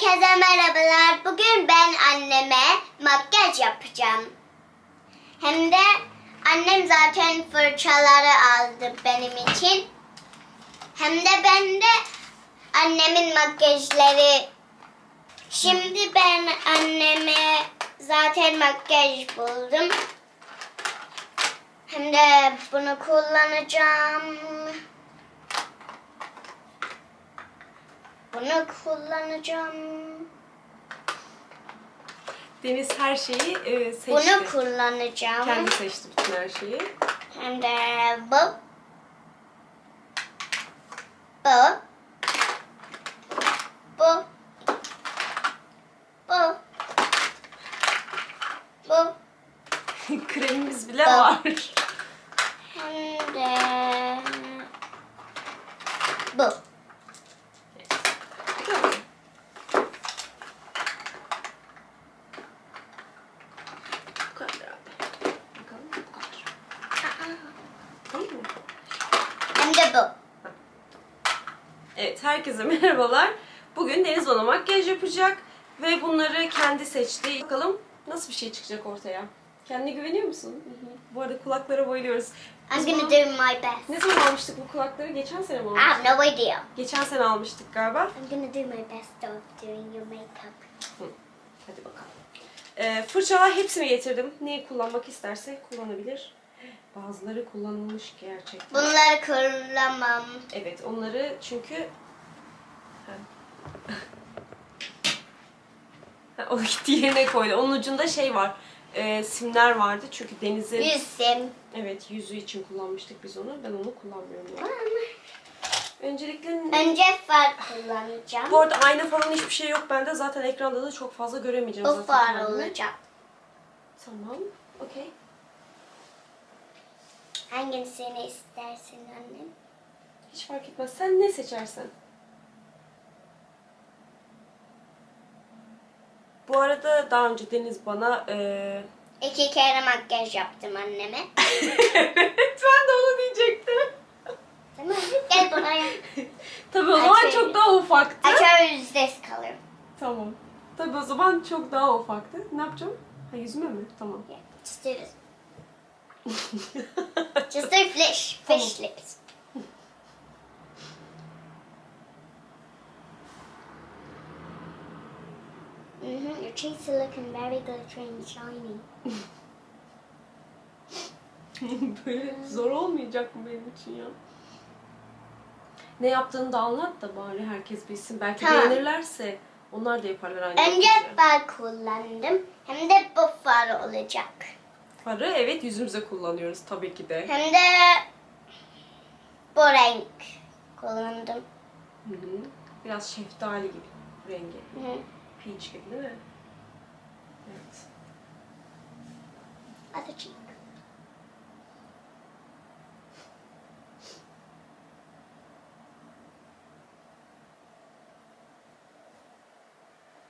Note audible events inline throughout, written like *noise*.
Herkese merhabalar. Bugün ben anneme makyaj yapacağım. Hem de annem zaten fırçaları aldı benim için. Hem de ben de annemin makyajları. Şimdi ben anneme zaten makyaj buldum. Hem de bunu kullanacağım. Bunu kullanacağım. Deniz her şeyi e, seçti. Bunu kullanacağım. Kendi seçti bütün her şeyi. Hem de bu. Bu. Bu. Bu. Bu. *laughs* Kremimiz bile Aa. var. Hem de bu. Bu kadar herhalde. Bakalım bu kadar. Değil mi? Hem de bu. Evet, herkese merhabalar. Bugün Deniz bana makyaj yapacak ve bunları kendi seçti. Bakalım nasıl bir şey çıkacak ortaya. Kendine güveniyor musun? Bu arada kulaklara bayılıyoruz. I'm gonna do my best. Ne zaman almıştık bu kulakları? Geçen sene mi I almıştık? have no idea. Geçen sene almıştık galiba. I'm gonna do my best of doing your makeup. Hadi bakalım. Ee, fırçalar hepsini getirdim. Neyi kullanmak isterse kullanabilir. Bazıları kullanılmış gerçekten. Bunları kullanmam. Evet onları çünkü o *laughs* gitti yerine koydu. Onun ucunda şey var. e, simler vardı çünkü denizin Yüz sim. evet yüzü için kullanmıştık biz onu. Ben onu kullanmıyorum. ya. Öncelikle Önce far kullanacağım. bu arada ayna falan hiçbir şey yok bende. Zaten ekranda da çok fazla göremeyeceğim zaten. far kendimi. olacak. Tamam. Okey. Hangisini istersin annem? Hiç fark etmez. Sen ne seçersen. Bu arada daha önce Deniz bana eee İki kere makyaj yaptım anneme. *laughs* Evet ben de onu diyecektim. Tamam gel buraya. *laughs* Tabii o zaman çok daha ufaktı. Chose this color. Tamam. Tabii o zaman çok daha ufaktı. Ne yapacağım? Ha yüzüme mi? Tamam. Yeah, just do this. Just do fish, fish lips. Your cheeks are looking very glittery and shiny. Böyle zor olmayacak mı benim için ya? Ne yaptığını da anlat da bari herkes bilsin. Belki Tamam. beğenirlerse onlar da yaparlar aynı Önce makyajı. far kullandım. Hem de bu far olacak. Farı evet yüzümüze kullanıyoruz tabii ki de. Hem de bu renk kullandım. Hı hı. Biraz şeftali gibi rengi. Hı hı. Peach gibi değil mi? Evet. Cheek.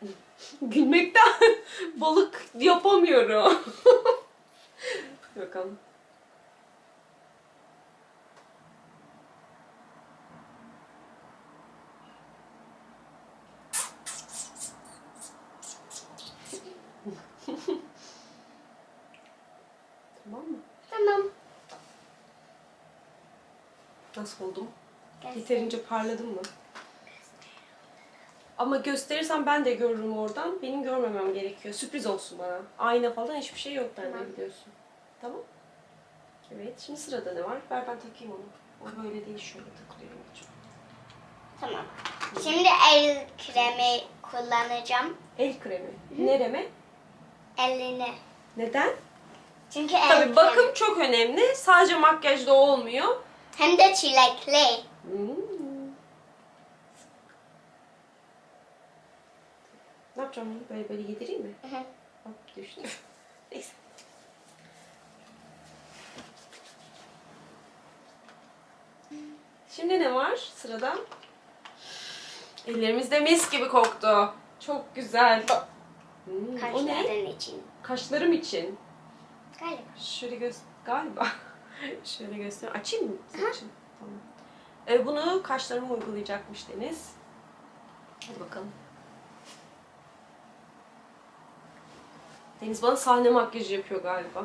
*laughs* Gülmekten *laughs* balık yapamıyorum. *laughs* Bakalım. Tamam. Nasıl oldum? Göster. Yeterince parladım mı? Ama gösterirsem ben de görürüm oradan. Benim görmemem gerekiyor. Sürpriz olsun bana. Ayna falan hiçbir şey yok bende Tamam. biliyorsun. Tamam. Evet. Şimdi sırada ne var? Ver ben takayım onu. O böyle değil. Şöyle takılıyor. anneciğim. Tamam. Şimdi el kremi kullanacağım. El kremi. Nereme? Eline. Neden? Çünkü Tabii bakım çok önemli. Sadece makyajda olmuyor. Hem de çilekli. Hmm. Ne yapacağım bunu? Böyle böyle yedireyim mi? Hı hı. Hop düştü. *laughs* Neyse. Şimdi ne var sırada? Ellerimizde mis gibi koktu. Çok güzel. Hmm, o ne? Kaşların için. Kaşlarım için. Galiba. Şöyle göster. Galiba. *laughs* Şöyle göster. Açayım mı? Açayım. Tamam. Ee, bunu kaşlarıma uygulayacakmış Deniz. Hadi bakalım. Deniz bana sahne makyajı yapıyor galiba.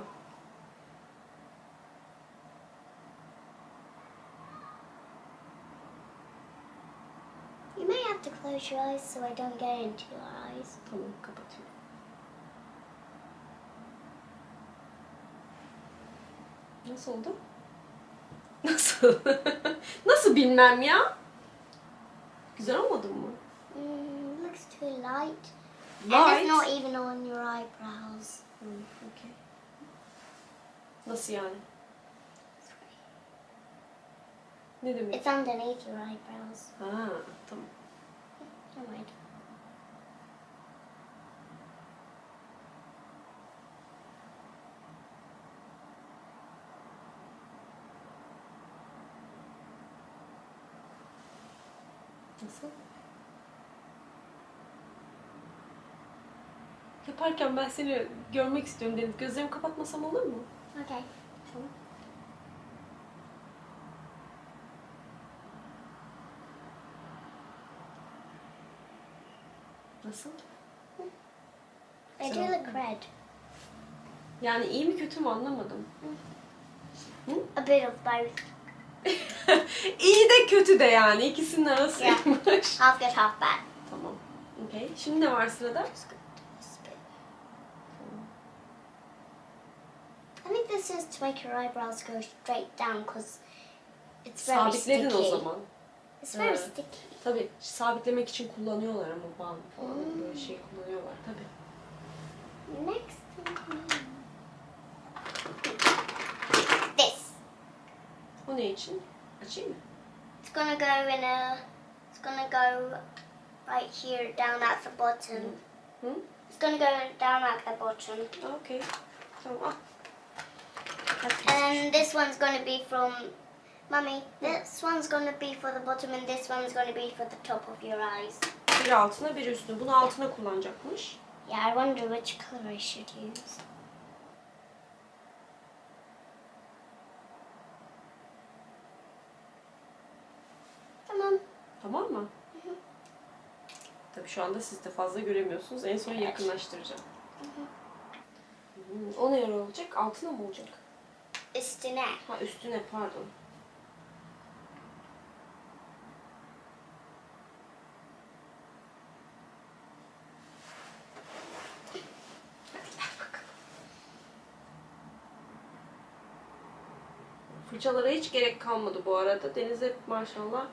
You may have to close your eyes so I don't get into your eyes. Tamam kapatıyorum. Nasıl oldu? Nasıl? *laughs* Nasıl bilmem ya? Güzel olmadı mı? Mm, looks too light. And it's not even on your eyebrows. Hmm, okay. Nasıl yani? Ne demek? It's underneath your eyebrows. Ha, tamam. Never mind. Nasıl? Yaparken ben seni görmek istiyorum Deniz. Gözlerimi kapatmasam olur mu? Okay. Tamam. Nasıl? They do look red. Yani iyi mi kötü mü anlamadım. A bit of both. *laughs* iyi de kötü de yani. ikisinin arasıymış. Half good, half bad. tamam. Okay. Şimdi ne var sırada? I think this is to make your eyebrows go straight down because it's very Sabitledin sticky. o zaman. It's very sticky. Tabii sabitlemek için kullanıyorlar ama bal falan Hmm. böyle şey kullanıyorlar tabii. Next. This. O ne için? Açayım mı? It's gonna go in a. It's gonna go right here, down at the bottom. Hı? It's gonna go down at the bottom. Okey. Tamam al. And this one's gonna be from. Mummy, this one's gonna be for the bottom, and this one's gonna be for the top of your eyes. Bir altına bir üstüne. Bunu altına kullanacakmış. Yeah, I wonder which color I should use. Tamam. Tamam mı? Tabii şu anda siz de fazla göremiyorsunuz. En son yakınlaştıracağım. Hmm, O ne yer olacak? Altına mı olacak? Üstüne. Ha üstüne pardon. Fırçalara hiç gerek kalmadı bu arada. Deniz hep maşallah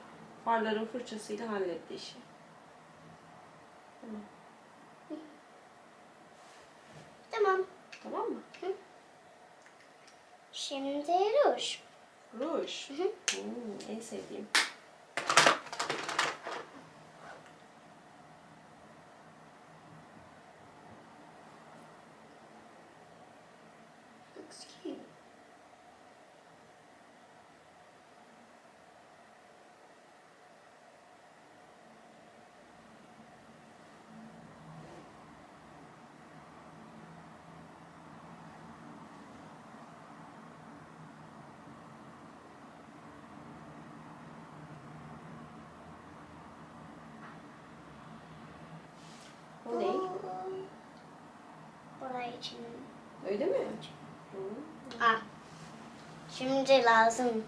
farların fırçasıyla halletti işi. Tamam. Tamam. Tamam mı? Şimdi ruj. Ruj. Hı hı. Hmm, en sevdiğim. Looks cute. O ne? Bu Buraya için. Öyle mi? Hmm. Ah. Şimdi lazım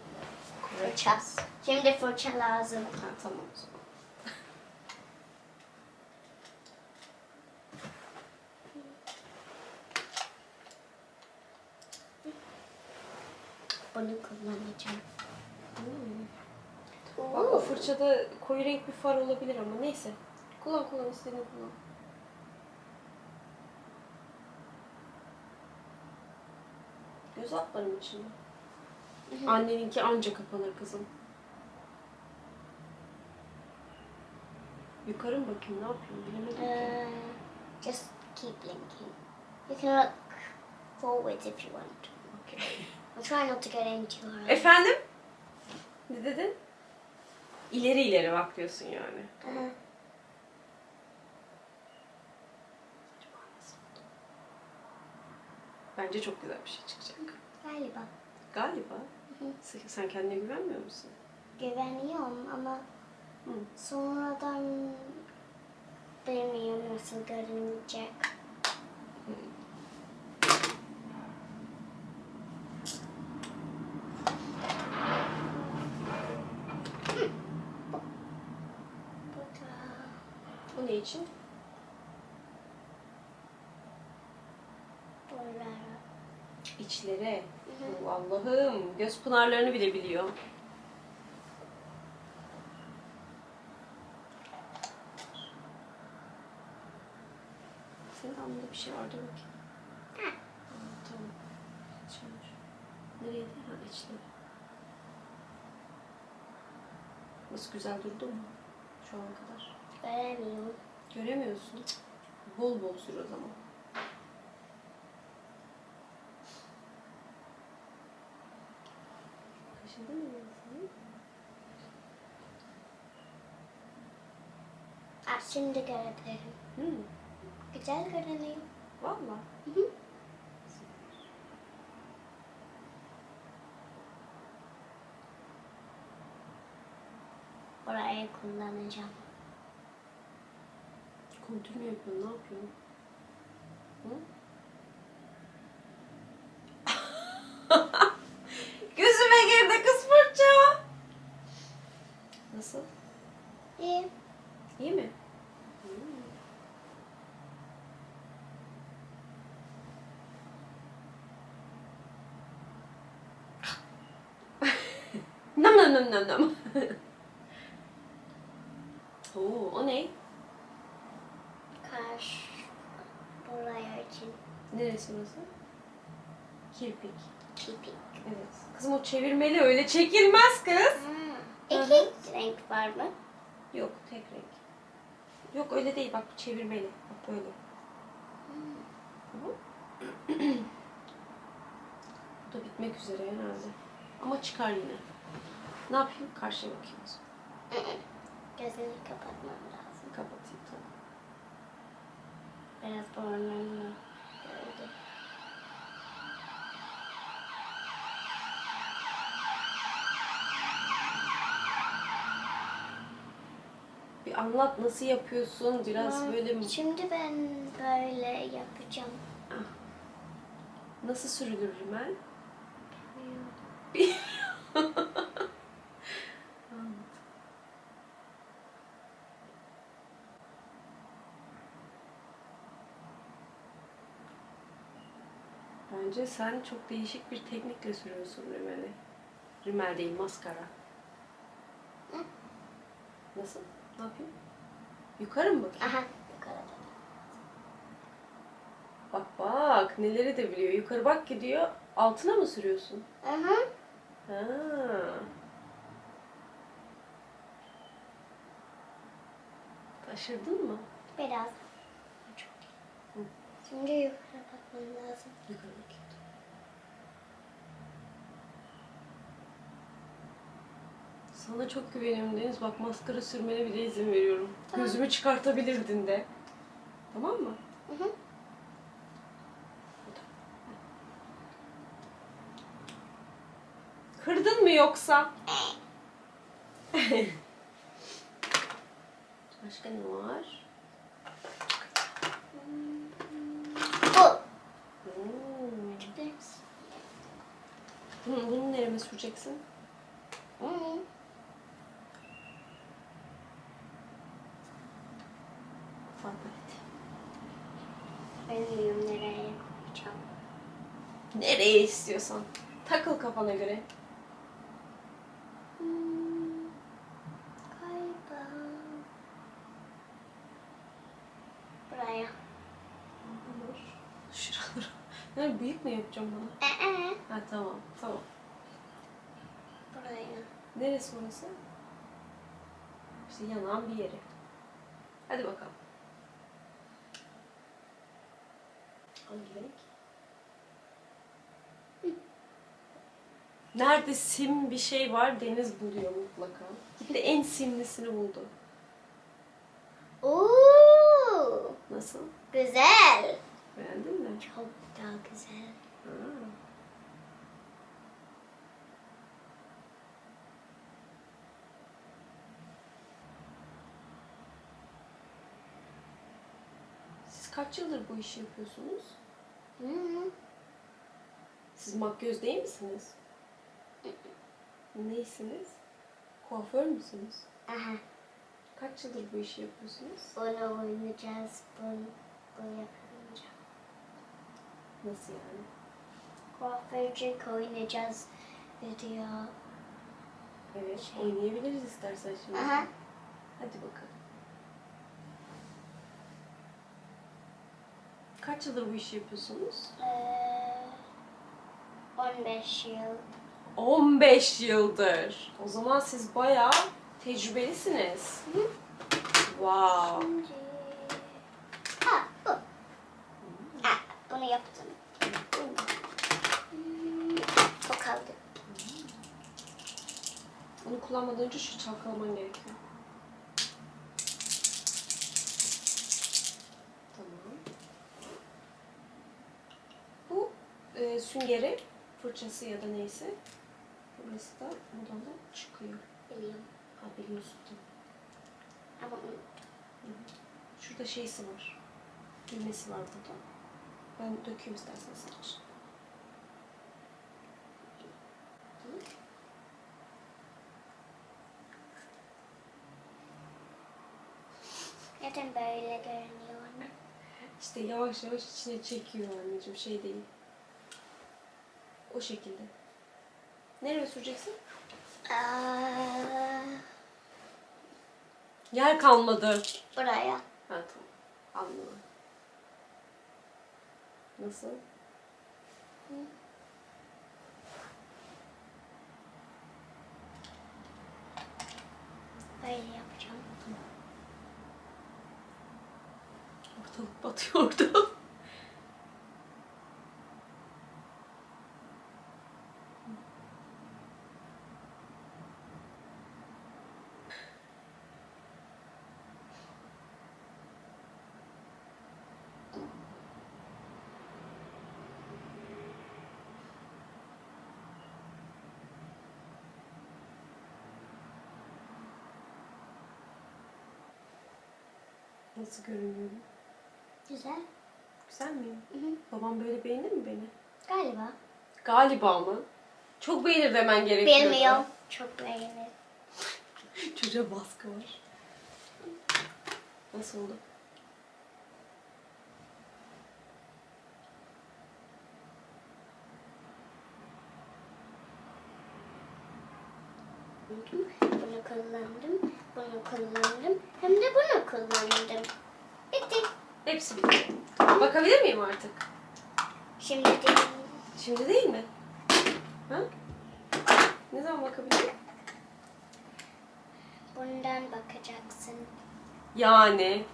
fırça. Şimdi fırça lazım. Ha, tamam o zaman. Bunu kullanacağım. Hmm. Bak o fırçada koyu renk bir far olabilir ama neyse. Kullan kullan istediğini kullan. Göz altlarım içinde. Anneninki anca kapanır kızım. Yukarı mı bakayım ne yapayım bilemedim ki. Uh, just keep blinking. You can look forwards if you want. Okey. I'll try not to get into your eyes. Efendim? Ne dedin? İleri ileri bak diyorsun yani. Uh, Bence çok güzel bir şey çıkacak. Galiba. Galiba. Hı. Sen kendine güvenmiyor musun? Güveniyorum ama Hı. sonradan bilmiyorum nasıl görünecek. Bu da. Bu ne için? İçlere. Hı Allah'ım göz pınarlarını bile biliyor. Senin alnında bir şey vardı bakayım. Ha. Aa, tamam. Şimdi. Nereydi? Ha içleri. Nasıl güzel durdu mu? Şu ana kadar. Göremiyorum. Göremiyorsun. Bol bol sür o zaman. Kaşındı mı senin? Ah, şimdi görebilirim. Hmm. Güzel görünüyor. Valla. Orayı kullanacağım. Kontür mü yapıyorsun? Ne yapıyorsun? Hı? Gözüme girdi kız fırça. Nasıl? İyi. İyi mi? Hmm. Nam nam nam nam nam. *laughs* Oo, o ne? Kaş. Buraya için. Neresi burası? Kirpik. Kipik. Evet. Kızım o çevirmeli öyle çekilmez kız. Hmm. İki renk var mı? Yok tek renk. Yok öyle değil bak çevirmeli. Bak böyle. Tamam. bu da bitmek üzere herhalde. Ama çıkar yine. Ne yapayım? Karşıya bakayım o zaman. Gözünü kapatmam lazım. Kapatayım tamam. Biraz burnunu gördüm. Bir anlat nasıl yapıyorsun? Biraz Hmm, böyle mi? Şimdi ben böyle yapacağım. Nasıl sürülür rimel? Anlat. Bence sen çok değişik bir teknikle sürüyorsun rimeli. Rimel değil, maskara. Hı. Nasıl? Ne yapayım? Yukarı mı bakayım? Aha yukarıda. Bak bak, neleri de biliyor. Yukarı bak gidiyor, altına mı sürüyorsun? Aha. Ha. Taşırdın mı? Biraz. Hı. Şimdi yukarı bakmam lazım. Yukarı bakayım. Sana çok güveniyorum Deniz. Bak maskara sürmene bile izin veriyorum. Tamam. Gözümü çıkartabilirdin de. Tamam mı? Hı hı. Kırdın mı yoksa? Başka ne var? Bu. Hmm. Ders. Hı, bunu nereye süreceksin? Hı. Fark et. Bilmiyorum nereye koyacağım. Nereye istiyorsan. Takıl kafana göre. Hmm. Galiba. Buraya. Olur. Şuralara. *laughs* Yani büyük mü yapacağım bunu? Ee, Ha tamam. Tamam. buraya. Neresi orası? İşte yanağın bir yeri. Hadi bakalım. Hangi renk? Nerede sim bir şey var Deniz buluyor mutlaka. Gitti en simlisini buldu. Oo, Nasıl? güzel. Beğendin mi? Çok daha güzel. Ha. Siz kaç yıldır bu işi yapıyorsunuz? Hı hı. Siz makyöz değil misiniz? Neysiniz? Kuaför müsünüz? Aha. Kaç yıldır bu işi yapıyorsunuz? Bunu oynayacağız. Bunu, bunu yapınca. Nasıl yani? Kuaförcük oynayacağız. Video. Evet, oynayabiliriz istersen şimdi. Aha. Hadi bakalım. Kaç yıldır bu işi yapıyorsunuz? Ee, 15 yıl. 15 yıldır. O zaman siz bayağı tecrübelisiniz. Wow. Şimdi... Ha bu. Ha, bunu yaptım. O kaldı. Onu kullanmadan önce şu çalkalaman gerekiyor. Tamam. Bu e, süngeri, fırçası ya da neyse. Burası da buradan da çıkıyor. Biliyorum. Ha biliyorsun tamam. Ama unuttum. Şurada şeysi var. Düğmesi var burada. Ben dökeyim istersen saç. Tamam. Neden böyle görünüyor anne? İşte yavaş yavaş içine çekiyor anneciğim şey değil. O şekilde. Nereye süreceksin? Aa, Yer kalmadı. buraya. Ha tamam. Anladım. Nasıl? Böyle yapacağım. Ortalık batıyor *laughs* Nasıl görünüyorum? Güzel. Güzel miyim? Hı hı. Babam böyle beğenir mi beni? Galiba. Galiba mı? Çok beğenir demen gerekiyor. Bilmiyorum. Çok beğenir. *laughs* Çocuğa baskı var. Nasıl oldu? Bunu kullandım. Bunu kullandım. Hem de bunu kullandım. Bitti. Hepsi bitti. Bakabilir miyim artık? Şimdi değil. Şimdi değil mi? Ha? Ne zaman bakabilirim? Bundan bakacaksın. Yani.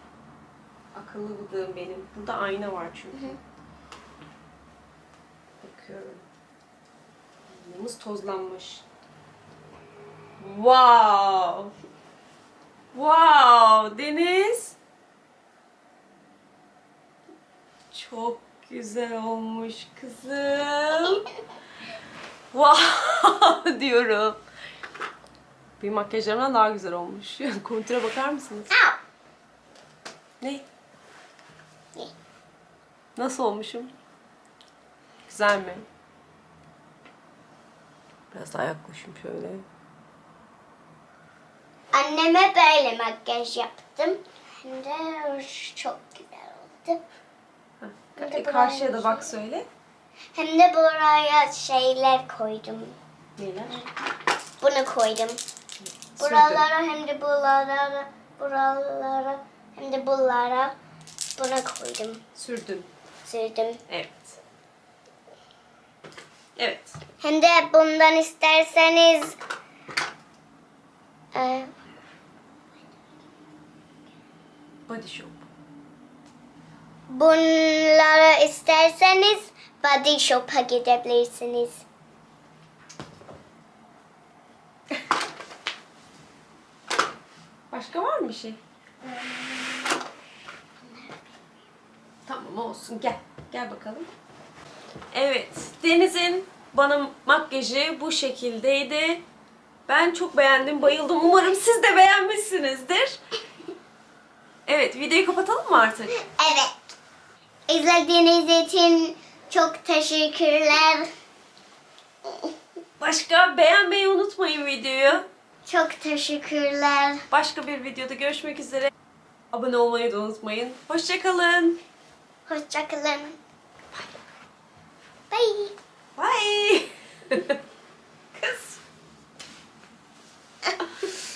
Akıllı bıdığım benim. Burada ayna var çünkü. Hı hı. Bakıyorum. Aynamız tozlanmış. Wow! Wow! Deniz! Çok güzel olmuş kızım. *laughs* Wow *laughs* diyorum. Bir makyajlarımdan daha güzel olmuş. *laughs* Kontüre bakar mısınız? Ne? Ne? Nasıl olmuşum? Güzel mi? Biraz daha yaklaşayım şöyle. Anneme böyle makyaj yaptım. Hem de çok güzel oldu. Bir de e, karşıya da buraya bak şey- söyle. Hem de buraya şeyler koydum. Neler? Bunu koydum. Buralara hem de buralara, buralara hem de buralara buna koydum. Sürdün. Sürdüm. Evet. Evet. Hem de bundan isterseniz e, Body Shop. bunları isterseniz Body Shop'a gidebilirsiniz. Başka var mı bir şey? Tamam olsun gel. Gel bakalım. Evet. Deniz'in bana makyajı bu şekildeydi. Ben çok beğendim, bayıldım. Umarım siz de beğenmişsinizdir. Evet, videoyu kapatalım mı artık? Evet. İzlediğiniz için çok teşekkürler. Başka beğenmeyi unutmayın videoyu. Çok teşekkürler. Başka bir videoda görüşmek üzere. Abone olmayı da unutmayın. Hoşçakalın. Hoşçakalın. Bye. Bye. Bye. *laughs* Kız. *laughs*